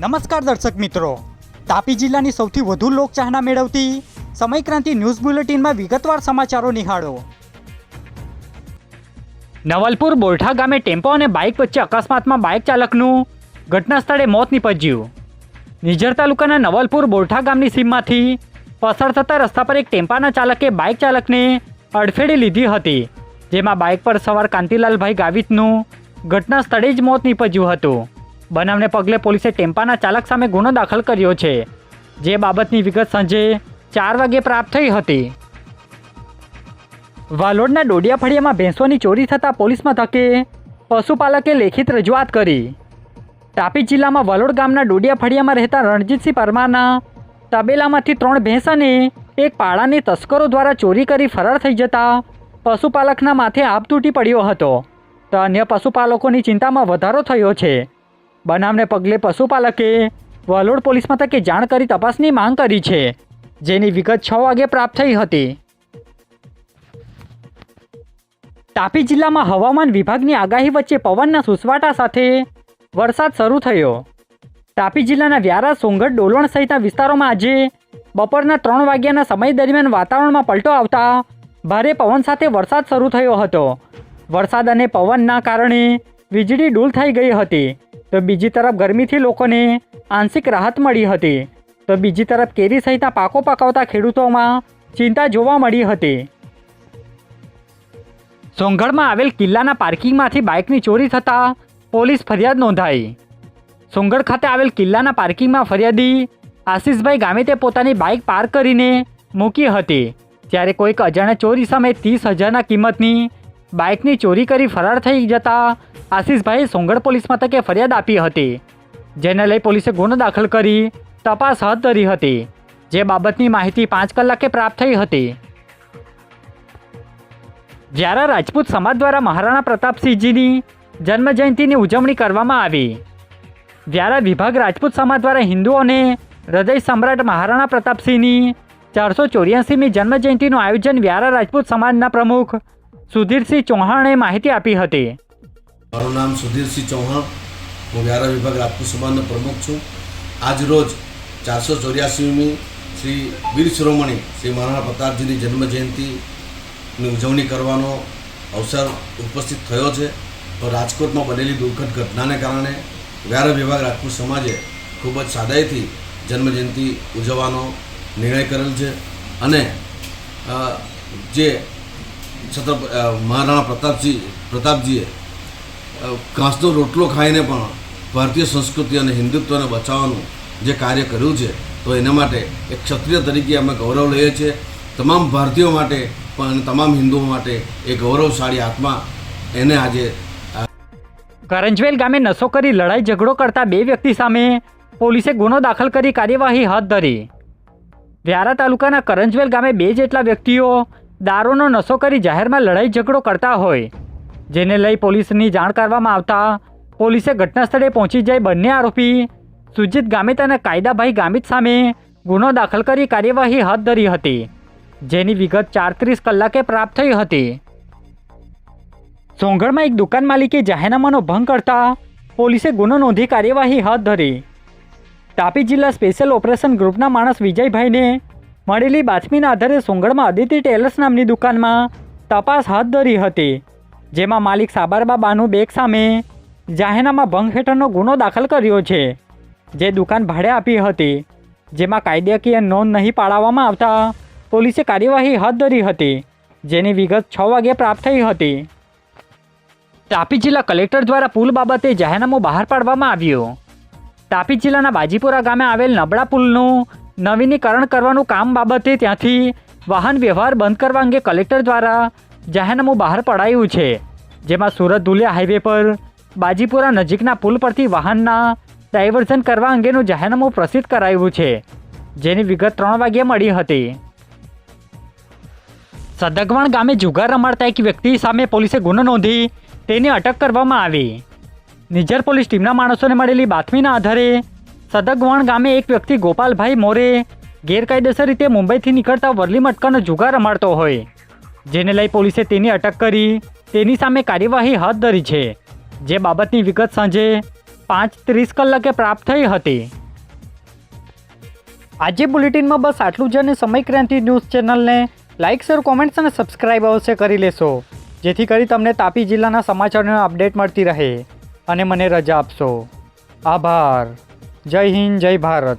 નમસ્કાર દર્શક મિત્રો. તાપી જિલ્લાની સૌથી વધુ લોકચાહના મેળવતી સમયક્રાંતિ ન્યૂઝ બુલેટિનમાં વિગતવાર સમાચારો નિહાળો. નવલપુર બોરઠા ગામે ટેમ્પો અને બાઇક વચ્ચે અકસ્માતમાં બાઇક ચાલકનું ઘટના સ્થળે મોત નીપજ્યું. નિઝર તાલુકાના નવલપુર બોરઠા ગામની સીમમાંથી પસાર થતા રસ્તા પર એક ટેમ્પાના ચાલકે બાઇક ચાલકને અડફેડી લીધી હતી, જેમાં બાઇક પર સવાર કાંતિલાલભાઈ ગાવિતનું ઘટના સ્થળે જ મોત નિપજ્યું હતું. બનાવને પગલે પોલીસે ટેમ્પાના ચાલક સામે ગુનો દાખલ કર્યો છે. જે બાબતની વિગત સાંજે ચાર વાગે પ્રાપ્ત થઈ હતી. વાલોડના ડોડિયા ફળિયામાં ભેંસોની ચોરી થતાં પોલીસ મથકે પશુપાલકે લેખિત રજૂઆત કરી. તાપી જિલ્લામાં વલોડ ગામના ડોડિયા ફળિયામાં રહેતા રણજીતસિંહ પરમારના તબેલામાંથી ત્રણ ભેંસ અને એક પાડાને તસ્કરો દ્વારા ચોરી કરી ફરાર થઈ જતા પશુપાલકના માથે આપ તૂટી પડ્યો હતો. તો અન્ય પશુપાલકોની ચિંતામાં વધારો થયો છે. બનાવને પગલે પશુપાલકે વલોડ પોલીસ મથકે જાણ કરી તપાસની માંગ કરી છે, જેની વિગત છ વાગે પ્રાપ્ત થઈ હતી. તાપી જિલ્લામાં હવામાન વિભાગની આગાહી વચ્ચે પવનના સુસવાટા સાથે વરસાદ શરૂ થયો. તાપી જિલ્લાના વ્યારા, સોંગઢ ડોલવણ સહિતના વિસ્તારોમાં આજે બપોરના ત્રણ વાગ્યાના સમય દરમિયાન વાતાવરણમાં પલટો આવતા ભારે પવન સાથે વરસાદ શરૂ થયો હતો. વરસાદ અને પવનના કારણે વીજળી ડૂલ થઈ ગઈ હતી. તો બીજી તરફ ગરમીથી લોકોને આંશિક રાહત મળી હતી. તો બીજી તરફ કેરી સહિતના પાકો પકાવતા ખેડૂતોમાં ચિંતા જોવા મળી હતી. સોંગઢમાં આવેલ કિલ્લાના પાર્કિંગમાંથી બાઇકની ચોરી થતાં પોલીસ ફરિયાદ નોંધાઈ. સોંગઢ ખાતે આવેલ કિલ્લાના પાર્કિંગમાં ફરિયાદી આશીષભાઈ ગામિતે પોતાની બાઇક પાર્ક કરીને મૂકી હતી ત્યારે કોઈક અજાણ્યા ચોરી સામે ત્રીસ હજારના કિંમતની બાઇકની ચોરી કરી ફરાર થઈ જતા આશીષભાઈએ સોંગઢ પોલીસ મથકે ફરિયાદ આપી હતી, જેને લઈ પોલીસે ગુનો દાખલ કરી તપાસ હાથ ધરી હતી, જે બાબતની માહિતી પાંચ કલાકે પ્રાપ્ત થઈ હતી. જ્યારે રાજપૂત સમાજ દ્વારા મહારાણા પ્રતાપસિંહજીની જન્મજયંતિની ઉજવણી કરવામાં આવી જ્યારે વિભાગ રાજપૂત સમાજ દ્વારા હિન્દુઓને હૃદય સમ્રાટ મહારાણા પ્રતાપસિંહની ચારસો ચોર્યાસીમી જન્મજયંતિનું આયોજન વ્યારા રાજપૂત સમાજના પ્રમુખ સુધીરસિંહ ચૌહાણે માહિતી આપી હતી. મારું નામ સુધીરસિંહ ચૌહાણ. હું વ્યારા વિભાગ રાજપૂત સમાજનો પ્રમુખ છું. આજ રોજ ચારસો ચોર્યાસીમી શ્રી વીર શિરોમણી શ્રી મહારાણા પ્રતાપજીની જન્મ જયંતિની ઉજવણી કરવાનો અવસર ઉપસ્થિત થયો છે. તો રાજકોટમાં બનેલી દુર્ઘટ ઘટનાને કારણે વ્યારા વિભાગ રાજપૂત સમાજે ખૂબ જ સાદાઈથી જન્મજયંતિ ઉજવવાનો નિર્ણય કરેલ છે. અને જે છત્ર મહારાણા પ્રતાપજી પ્રતાપજીએ ઘાસનો રોટલો ખાઈને પણ ભારતીય સંસ્કૃતિ અને હિન્દુત્વને બચાવવાનું જે કાર્ય કર્યું છે, તો એના માટે એક ક્ષત્રિય તરીકે અમે ગૌરવ લઈએ છીએ. તમામ ભારતીયો માટે પણ અને તમામ હિન્દુઓ માટે એ ગૌરવશાળી આત્મા એને આજે કરંજવેલ ગામે નશો કરી લડાઈ ઝઘડો કરતા બે વ્યક્તિ સામે પોલીસે ગુનો દાખલ કરી કાર્યવાહી હાથ ધરી. વ્યારા તાલુકાના કરંજવેલ ગામે બે જેટલા વ્યક્તિઓ દારૂનો નશો કરી જાહેરમાં લડાઈ ઝઘડો કરતા હોય. જેને લઈ પોલીસની જાણ કરવામાં આવતા પોલીસે ઘટના સ્થળે પહોંચી જઈ બંને આરોપી. સુજીત ગામિત અને કાયદાભાઈ ગામિત સામે ગુનો દાખલ કરી કાર્યવાહી હાથ ધરી હતી, જેની વિગત ચારત્રીસ કલાકે પ્રાપ્ત થઈ હતી. સોંગઢમાં એક દુકાન માલિકે જાહેરનામાનો ભંગ કરતા પોલીસે ગુનો નોંધી કાર્યવાહી હાથ ધરી. તાપી જિલ્લા સ્પેશિયલ ઓપરેશન ગ્રુપના માણસ વિજયભાઈને મળેલી બાતમીના આધારે સોંગઢમાં અદિતિ ટેલર્સ નામની દુકાનમાં તપાસ હાથ ધરી હતી, જેમાં માલિક સાબરબાબાનું બેગ સામે જાહેરનામા ભંગ હેઠળનો ગુનો દાખલ કર્યો છે, જે દુકાન ભાડે આપી હતી, જેમાં કાયદાકીય નોંધ નહીં પાડવામાં આવતા પોલીસે કાર્યવાહી હાથ ધરી હતી, જેની વિગત છ વાગે પ્રાપ્ત થઈ હતી. તાપી જિલ્લા કલેક્ટર દ્વારા પુલ બાબતે જાહેરનામું બહાર પાડવામાં આવ્યું. તાપી જિલ્લાના બાજીપુરા ગામે આવેલ નબળા પુલનું નવીનીકરણ કરવાનું કામ બાબતે ત્યાંથી વાહન વ્યવહાર બંધ કરવા અંગે કલેક્ટર દ્વારા જાહેરનામું બહાર પડાયું છે, જેમાં સુરત ધુલિયા હાઈવે પર બાજીપુરા નજીકના પુલ પરથી વાહનના ડાયવર્ઝન કરવા અંગેનું જાહેરનામું પ્રસિદ્ધ કરાયું છે, જેની વિગત ત્રણ વાગ્યે મળી હતી. સદગવણ ગામે જુગાર રમાડતા એક વ્યક્તિ સામે પોલીસે ગુનો નોંધી તેની અટક કરવામાં આવી. નિઝર પોલીસ ટીમના માણસોને મળેલી બાતમીના આધારે સદગવણ ગામે એક વ્યક્તિ ગોપાલભાઈ મોરે ગેરકાયદેસર રીતે મુંબઈથી નીકળતા વરલી મટકાનો જુગાર રમાડતો હોય. જેને લઈ પોલીસે તેની અટક કરી. તેની સામે કાર્યવાહી હાથ ધરી છે. જે બાબતની વિગત સાંજે પાંચ ત્રીસ કલાકે પ્રાપ્ત થઈ હતી. આજે બુલેટિનમાં બસ આટલું જ અને સમય ક્રાંતિ ન્યૂઝ ચેનલને લાઇક, શેર, કોમેન્ટ્સ અને સબસ્ક્રાઇબ અવશ્ય કરી લેશો. જેથી કરી તમને તાપી જિલ્લાના સમાચારોની અપડેટ મળતી રહે. અને મને રજા આપશો. આભાર. જય હિન્દ જય ભારત.